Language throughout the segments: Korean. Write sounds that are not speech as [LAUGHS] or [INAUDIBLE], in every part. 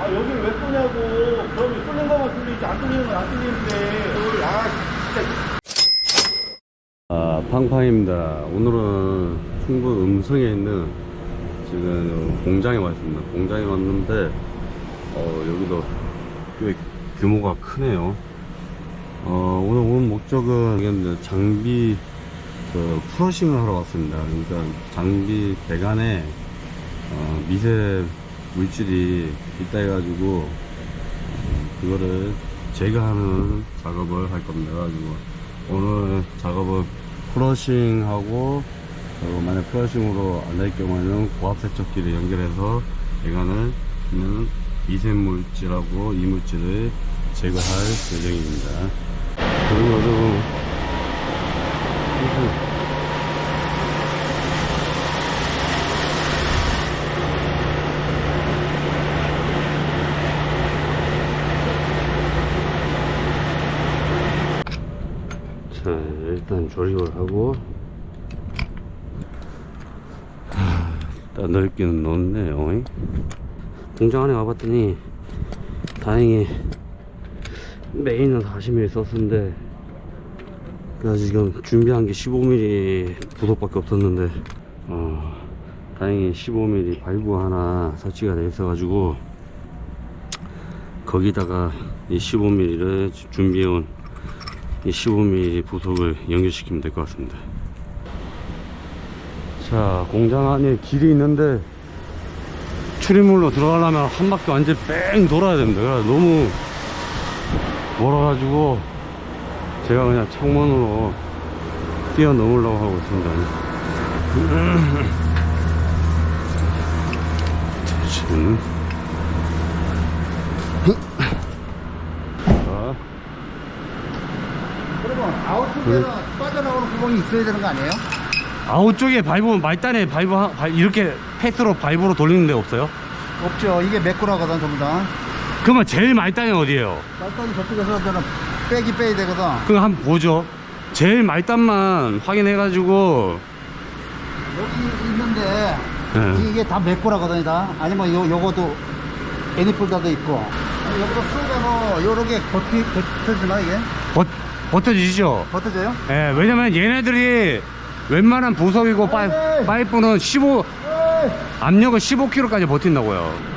아 여기를 왜 쏘냐고 그럼 뚫린 거만 뚫리지 안 뚫리는 건 안 뚫리는데 아 진짜 아, 팡팡입니다. 오늘은 충북 음성에 있는 지금 공장에 왔습니다. 공장에 왔는데, 어, 여기도 꽤 규모가 크네요. 어, 오늘 온 목적은 장비 그 프러싱을 하러 왔습니다. 그러니까 장비 배관에 어, 미세 물질이 있다 해가지고 어, 그거를 제거하는 작업을 할 겁니다. 그래가지고 오늘 작업은 프러싱하고 그리고 만약 프러싱으로 안 될 경우에는 고압 세척기를 연결해서 배관을 있는 미세물질하고 이물질을 제거할 예정입니다. 그리고 여러분 자 일단 조립을 하고. 하, 일단 넓기는 넓네요 공장 안에 와봤더니 다행히 메인은 40mm 썼는데 그래서 지금 준비한 게 15mm 부속밖에 없었는데 어, 다행히 15mm 발부 하나 설치가 돼 있어 가지고 거기다가 이 15mm를 준비해온 이 15mm 부속을 연결시키면 될 것 같습니다. 자, 공장 안에 길이 있는데 출입물로 들어가려면 한 바퀴 완전 뺑 돌아야 됩니다. 너무 멀어가지고 제가 그냥 창문으로 뛰어넘으려고 하고 있습니다. 지금 자, 아웃쪽에는 빠져나오는 구멍이 있어야 되는 거 아니에요? 아웃 쪽에 발브 말단에 하- 발- 이렇게 패스로 발브로 돌리는 데 없어요? 없죠 이게 매꾸라거든 전부 다 그러면 제일 말단이 어디에요? 말단이 저쪽에서 저는 빼기 빼야 되거든 그거 한번 보죠. 제일 말단만 확인해가지고 여기 있는데 예. 이게 다 매꾸라거든 다 아니면 요, 요것도 애니폴더도 있고 아니, 여기서 쏘가서 요렇게 버티, 버텨주나 이게? 버, 버텨지죠? 버텨져요? 예, 왜냐면 얘네들이 웬만한 부속이고 파이, 에이. 파이프는 15 에이! 압력을 15kg까지 버틴다고요.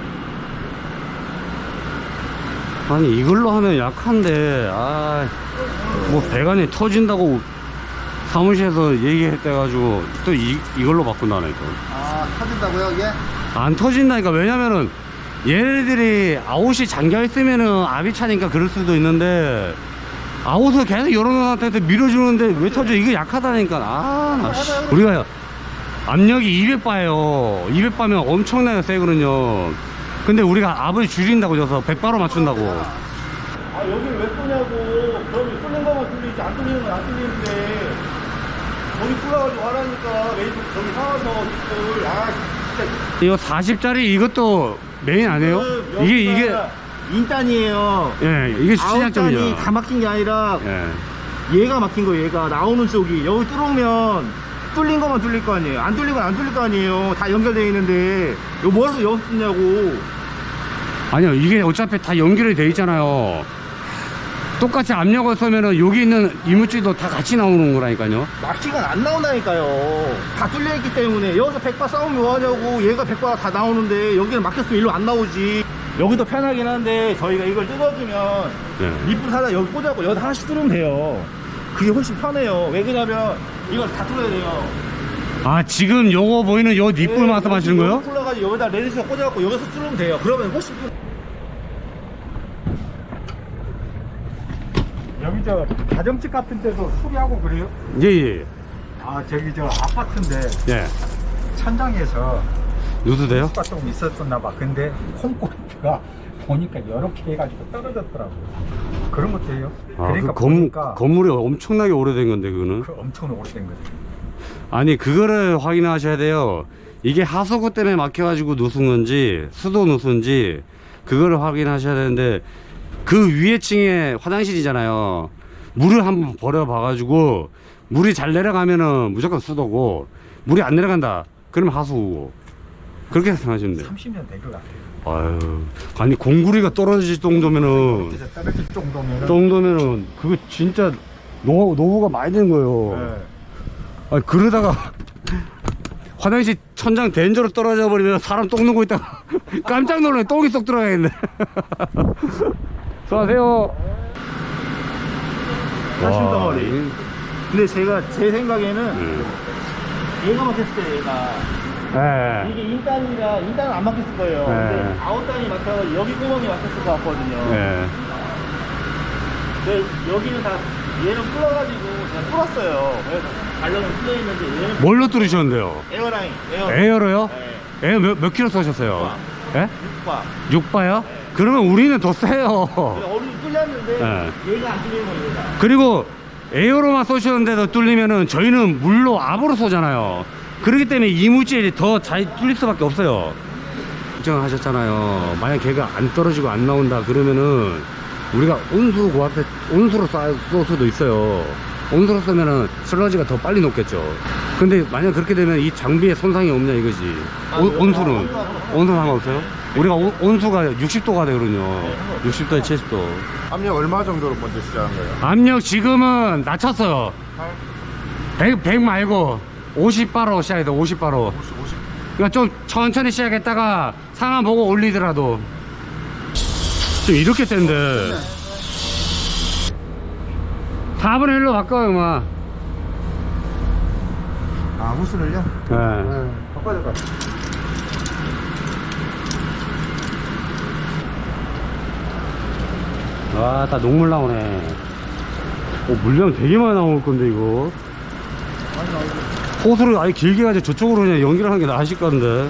아니 이걸로 하면 약한데 아뭐 배관이 터진다고 사무실에서 얘기했대가지고 또 이, 이걸로 바꾼다니까 아 터진다고요 이게? 안 터진다니까 왜냐면은 얘네들이 아웃이 잠겨 있으면은 압이 차니까 그럴 수도 있는데 아웃을 계속 여러분한테 밀어주는데 왜 터져? 이거 약하다니까. 아 나 씨. 우리가 압력이 200바예요. 200바면 엄청나게 세거든요. 근데 우리가 압을 줄인다고 줘서 100바로 맞춘다고. 아 여기를 왜 쏘냐고. 그럼 뚫린 거만 뚫리지 안 뚫리는 건 안 뚫리는데. 거기 뚫어가지고 와라니까 왜 저기 사와서 뚫 아, 진짜. 이거 40짜리 이것도 메인 아니에요? 그 이게 이게 인단이에요. 예 이게 아웃단이 시장점이죠. 다 막힌 게 아니라 예. 얘가 막힌 거예요 얘가. 나오는 쪽이. 여기 뚫으면 뚫린 거만 뚫릴 거 아니에요. 안 뚫린 건 안 뚫릴 거 아니에요. 다 연결되어 있는데. 이거 뭐해서 여기 쓰냐고. 아니요 이게 어차피 다 연결이 돼 있잖아요 똑같이 압력을 쏘면은 여기 있는 이물질도 다 같이 나오는 거라니까요. 막히가 안 나온다니까요. 다 뚫려 있기 때문에 여기서 백바 싸우면 뭐하냐고 얘가 백바가 다 나오는데 여기는 막혔으면 일로 안 나오지. 여기도 편하긴 한데 저희가 이걸 뜯어주면 네. 밑불 사다 여기 꽂아갖고 여기 하나씩 뚫으면 돼요. 그게 훨씬 편해요. 왜 그러냐면 이걸 다 뚫어야 돼요. 아 지금 요거 보이는 요 뒷불 말씀하시는 거예요? 여기 뚫어가지고 여기다 레드에서 꽂아갖고 여기서 뚫으면 돼요. 그러면 훨씬 편- 여기 저 가정집 같은 데도 수리하고 그래요? 예 예 아 저기 저 아파트인데 예. 천장에서 누수돼요? 수가 조금 있었었나 봐. 근데 콘크리트가 보니까 이렇게 해가지고 떨어졌더라고요. 그런 것도 해요? 아, 그러니까 그 건, 보니까 건물이 엄청나게 오래된 건데 그거는? 그 엄청 오래된 거죠. 아니 그거를 확인하셔야 돼요. 이게 하수구 때문에 막혀가지고 누순 건지 수도 누순지 그거를 확인하셔야 되는데 그 위에 층에 화장실이잖아요. 물을 한번 버려봐 가지고 물이 잘 내려가면은 무조건 수도고 물이 안 내려간다. 그러면 하수구고. 그렇게 생각하시면 돼요. 30년 된 것 같아요. 아유, 아니 공구리가 떨어질 정도면은 떨어질 정도면은. 정도면은 그거 진짜 노 노후가 많이 된 거예요. 네. 아 그러다가 [LAUGHS] 화장실 천장 된저로 떨어져 버리면 사람 똥 누고 있다가 [LAUGHS] 깜짝 놀래 똥이 쏙 들어가겠네. [LAUGHS] 수고하세요. 사실 와, 덩어리. 이- 근데 제가 제 생각에는 음. 얘가 막혔을 때 얘가 예. 이게 인단이라 인단은 안 막혔을 거예요. 네. 근데 아웃단이 막혀서 여기 구멍이 막혔을 것 같거든요. 예. 근데 여기는 다 얘는 풀어가지고 제가 풀었어요. 그래서 발령은 풀려 있는데 얘는 뭘로 뚫으셨는데요? 에어라인, 에어. 에어로요? 네. 에어 몇, 몇 킬로 쏘셨어요? 예? 육바. 6바요? 그러면 우리는 더 세요. 어른이 뚫렸는데 네. 얘가 안 뚫리는 거예요. 얘가. 그리고 에어로만 쏘셨는데도 뚫리면은 저희는 물로 압으로 쏘잖아요. 그렇기 때문에 이물질이 더 잘 뚫릴 수밖에 없어요. 걱정하셨잖아요. 만약 걔가 안 떨어지고 안 나온다 그러면은 우리가 온수로 그 앞에 온수로 쏴- 쏠 수도 있어요. 온수로 쏘면은 슬러지가 더 빨리 녹겠죠. 근데 만약 그렇게 되면 이 장비에 손상이 없냐 이거지. 온, 온수는 온수 상관없어요? 우리가 온- 온수가 60도가 되거든요. 60도에 70도. 압력 얼마 정도로 먼저 시작한 거예요? 압력 지금은 낮췄어요. 100, 100 말고 50바로 시작해야 돼, 50바로. 50, 50. 그러니까 좀 천천히 시작했다가 상황 보고 올리더라도. 지금 이렇게 센데. 4분의 1로 바꿔요, 막. 아, 호스를요? 예. 네. 바꿔야 될것 같아요. 와, 다 녹물 나오네. 어, 물량 되게 많이 나올 건데, 이거. 호수를 아예 길게 가지고 저쪽으로 그냥 연결 하는 게 나으실 건데.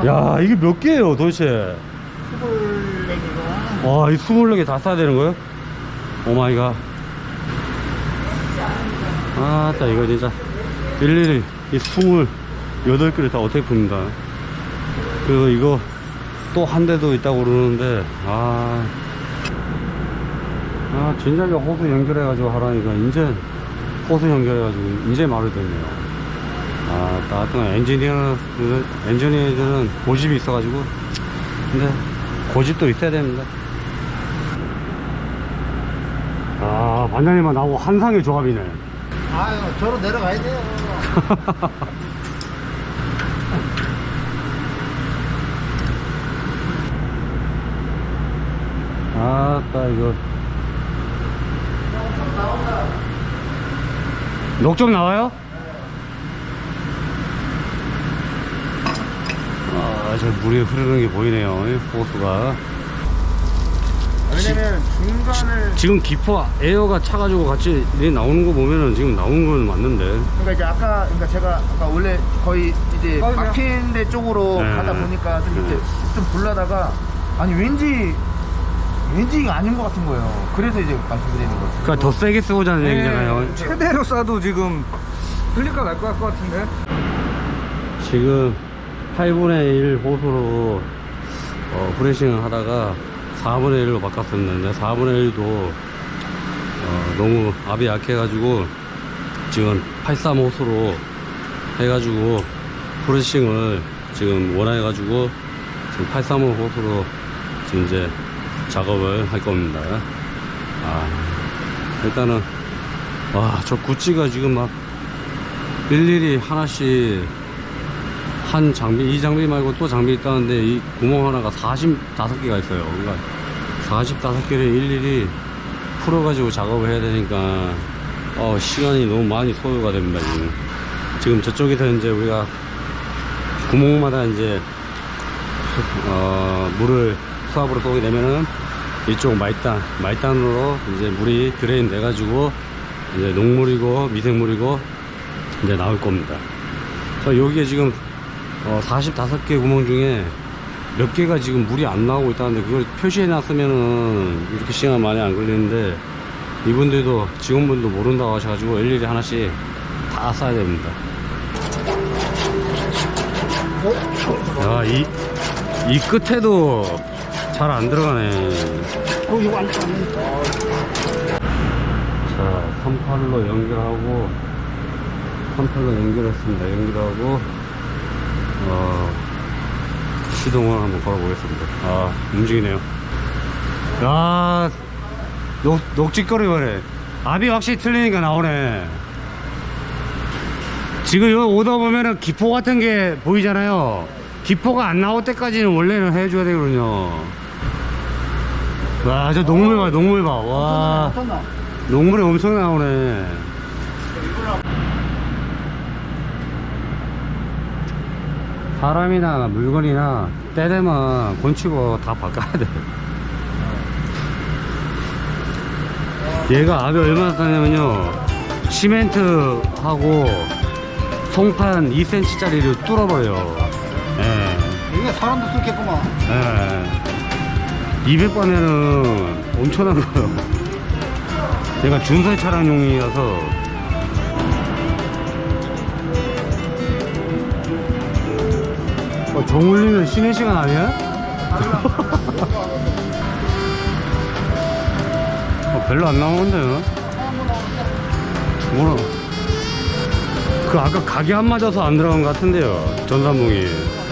봐? 야, 이게 몇 개예요, 도대체? 24개가. 와, 이 24개 다 싸야 되는 거예요? 오 마이 갓. 아 따, 이거 진짜. 일일이 이 28개를 다 어떻게 풉니다. 그리고 이거 또 한 대도 있다고 그러는데, 아. 아, 진작에 호수 연결해 가지고 하라니까, 이제 호수 연결해 가지고, 이제 말을 듣네요. 아, 하여튼 엔지니어, 엔지니어들은 고집이 있어 가지고, 근데 고집도 있어야 됩니다. 아, 반장님만 나오고 한상의 조합이네. 아유, 저로 내려가야 돼요. [LAUGHS] 아따, 이거. 녹점 나와요? 아, 저 물이 흐르는 게 보이네요, 이 호수가. 왜냐면 중간을. 지금 기포 에어가 차가지고 같이 이렇게 나오는 거 보면은 지금 나온 건 맞는데. 그러니까 이제 아까, 그러니까 제가 아까 원래 거의 이제 거기요? 막힌 데 쪽으로 네. 가다 보니까 좀 이렇게 네. 좀 불나다가 아니 왠지 왠지 이게 아닌 것 같은 거예요. 그래서 이제 말씀드리는 거죠. 그러니까 더 세게 쓰고자는 네, 얘기잖아요. 최대로 쏴도 지금 흘릴까 말까 것 같은데. 지금 8분의 1 호수로 어, 브레싱을 하다가 4분의 1로 바꿨었는데 4분의 1도 어, 너무 압이 약해가지고 지금 83 호수로 해가지고 브레싱을 지금 원해가지고 지금 83 호수로 지금 이제 작업을 할 겁니다. 아, 일단은 와저 구찌가 지금 막 일일이 하나씩 한 장비, 이 장비 말고 또 장비 있다는데 이 구멍 하나가 45개가 있어요. 그러니까 45개를 일일이 풀어 가지고 작업을 해야 되니까 어, 시간이 너무 많이 소요가 됩니다. 지금. 지금 저쪽에서 이제 우리가 구멍마다 이제 어, 물을 수압으로 쏘게 되면은 이쪽 말단, 말단으로 이제 물이 드레인 돼가지고 이제 녹물이고 미생물이고 이제 나올 겁니다. 자, 여기에 지금 어, 45개 구멍 중에 몇 개가 지금 물이 안 나오고 있다는데 그걸 표시해 놨으면은 이렇게 시간 많이 안 걸리는데 이분들도 직원분도 모른다고 하셔가지고 일일이 하나씩 다 싸야 됩니다. 야, 이, 이 끝에도 잘 안 들어가네. 어, 이거 안 자, 38로 연결하고 한팔로 연결했습니다. 연결하고, 어, 시동을 한번 걸어보겠습니다. 아, 움직이네요. 야, 녹, 녹직거리버네. 압이 확실히 틀리니까 나오네. 지금 여기 오다 보면은 기포 같은 게 보이잖아요. 기포가 안 나올 때까지는 원래는 해줘야 되거든요. 와, 저 녹물 봐, 녹물 봐. 와? 녹물이 엄청 나오네. 사람이나 물건이나 때 되면 곤치고 다 바꿔야 돼. 얘가 압이 얼마나 싸냐면요. 시멘트하고 송판 2cm짜리를 뚫어버려요. 예. 이게 사람도 쓸겠구만. 예. 200번에는 엄청난 거예요. 얘가 준설 차량용이라서. 어, 정 울리면 쉬는 시간 아니야? [LAUGHS] 어, 별로 안 나오는데요? 뭐라? 그 아까 각이 안 맞아서 안 들어간 것 같은데요, 전산봉이.